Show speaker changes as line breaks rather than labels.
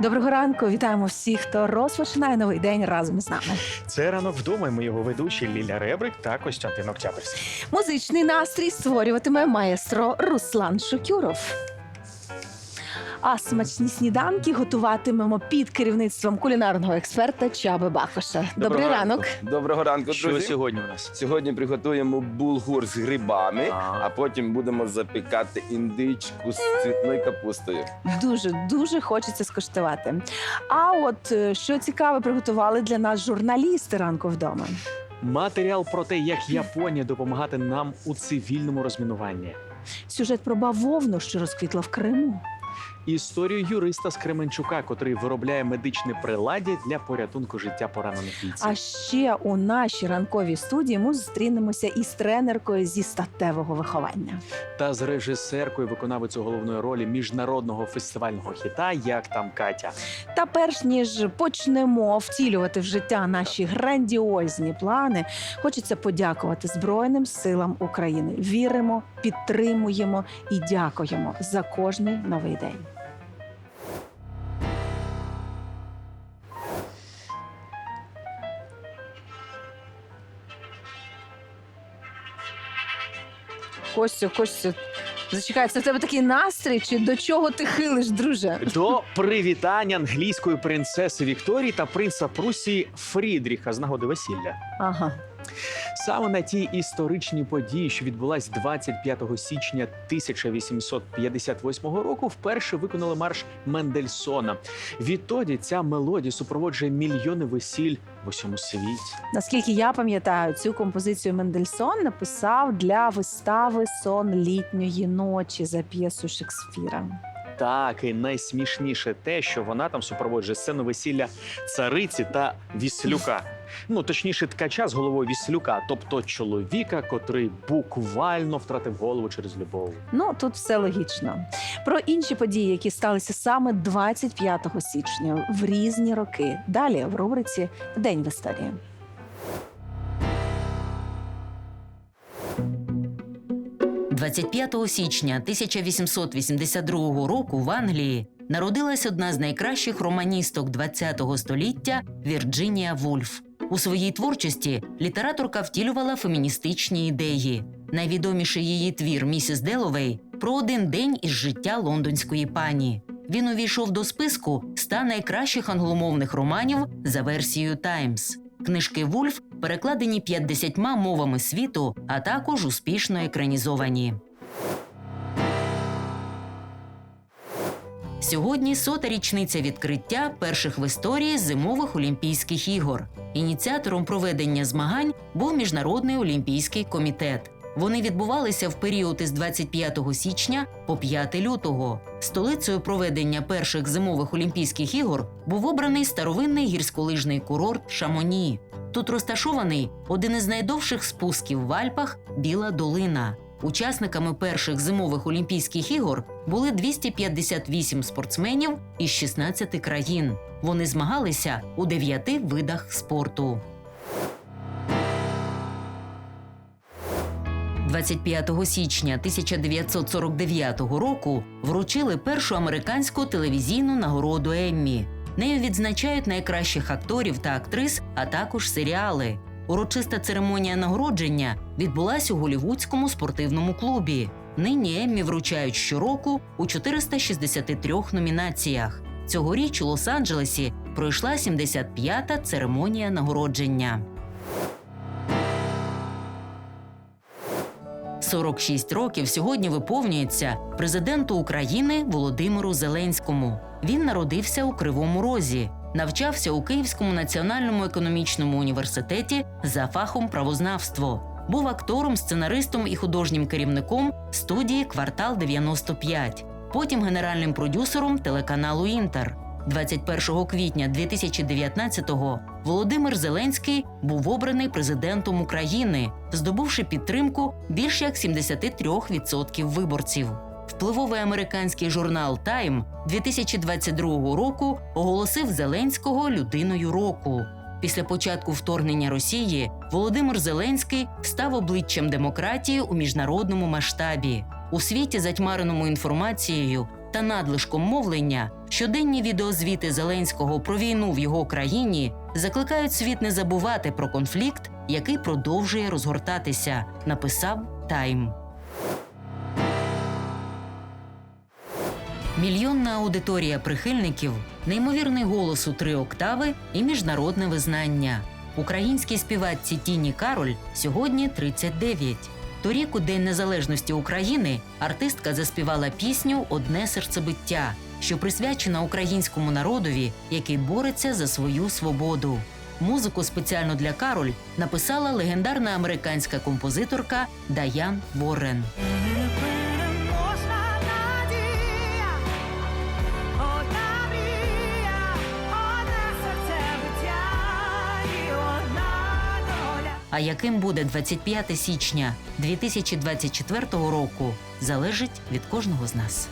Доброго ранку, вітаємо всіх, хто розпочинає новий день разом з нами.
Це ранок вдома. і Ми його ведучі Ліля Ребрик та Костянтин Октябрьський.
Музичний настрій створюватиме маестро Руслан Шукюров. А смачні сніданки готуватимемо під керівництвом кулінарного експерта Чаби Бакоша. Добрий
Доброго
ранок.
Доброго ранку,
Що
друзі.
сьогодні у нас?
Сьогодні приготуємо булгур з грибами,
А.
а потім будемо запікати індичку з цвітною капустою.
Дуже дуже хочеться скуштувати. А от е, що цікаве, приготували для нас журналісти ранку вдома.
Матеріал про те, як Японія допомагати нам у цивільному розмінуванні.
Сюжет про бавовну, що розквітла в Криму.
Історію юриста з Кременчука, котрий виробляє медичне приладдя для порятунку життя поранених бійців.
А ще у нашій ранковій студії ми зустрінемося із тренеркою зі статевого виховання.
Та з режисеркою, виконавицею головної ролі міжнародного фестивального хіта Як там Катя.
Та перш ніж почнемо втілювати в життя наші грандіозні плани, хочеться подякувати Збройним силам України. Віримо, підтримуємо і дякуємо за кожний новий день. Костю, Костю, зачекай, це в тебе такий настрій, чи до чого ти хилиш, друже?
До привітання англійської принцеси Вікторії та принца Прусії Фрідріха з нагоди весілля.
Ага.
Саме на тій історичній події, що відбулась 25 січня 1858 року, вперше виконали марш Мендельсона. Відтоді ця мелодія супроводжує мільйони весіль в усьому світі.
Наскільки я пам'ятаю, цю композицію Мендельсон написав для вистави Сон літньої ночі за п'єсу Шекспіра.
Так, і найсмішніше те, що вона там супроводжує сцену весілля цариці та віслюка. Ну точніше, ткача з головою віслюка, тобто чоловіка, котрий буквально втратив голову через любов.
Ну тут все логічно. Про інші події, які сталися саме 25 січня в різні роки. Далі в рубриці День в історії.
– 25 січня 1882 року в Англії народилась одна з найкращих романісток ХХ століття Вірджинія Вульф. У своїй творчості літераторка втілювала феміністичні ідеї. Найвідоміший її твір Місіс Деловей про один день із життя лондонської пані. Він увійшов до списку ста найкращих англомовних романів за версією Таймс. Книжки Вульф перекладені 50 мовами світу, а також успішно екранізовані. Сьогодні сота річниця відкриття перших в історії зимових Олімпійських ігор. Ініціатором проведення змагань був Міжнародний олімпійський комітет. Вони відбувалися в період із 25 січня по 5 лютого. Столицею проведення перших зимових Олімпійських ігор був обраний старовинний гірськолижний курорт Шамоні. Тут розташований один із найдовших спусків в Альпах Біла долина. Учасниками перших зимових Олімпійських ігор були 258 спортсменів із 16 країн. Вони змагалися у дев'яти видах спорту. 25 січня 1949 року вручили першу американську телевізійну нагороду Еммі. Нею відзначають найкращих акторів та актрис, а також серіали. Урочиста церемонія нагородження відбулась у голівудському спортивному клубі. Нині Еммі вручають щороку у 463 номінаціях. Цьогоріч у Лос-Анджелесі пройшла 75-та церемонія нагородження. 46 років сьогодні виповнюється президенту України Володимиру Зеленському. Він народився у Кривому Розі, навчався у Київському національному економічному університеті за фахом правознавство. Був актором, сценаристом і художнім керівником студії Квартал 95, потім генеральним продюсером телеканалу Інтер. 21 квітня 2019-го Володимир Зеленський був обраний президентом України, здобувши підтримку більш як 73% виборців. Впливовий американський журнал Time 2022 року оголосив Зеленського людиною року. Після початку вторгнення Росії Володимир Зеленський став обличчям демократії у міжнародному масштабі. У світі, затьмареному інформацією та надлишком мовлення, Щоденні відеозвіти Зеленського про війну в його країні закликають світ не забувати про конфлікт, який продовжує розгортатися, написав Тайм. Мільйонна аудиторія прихильників, неймовірний голос у три октави і міжнародне визнання. Українській співачці Тіні Кароль сьогодні 39. Торік, у День Незалежності України, артистка заспівала пісню Одне серцебиття, що присвячена українському народові, який бореться за свою свободу. Музику спеціально для Кароль написала легендарна американська композиторка Даян
доля.
А яким буде 25 січня 2024 року, залежить від кожного з нас.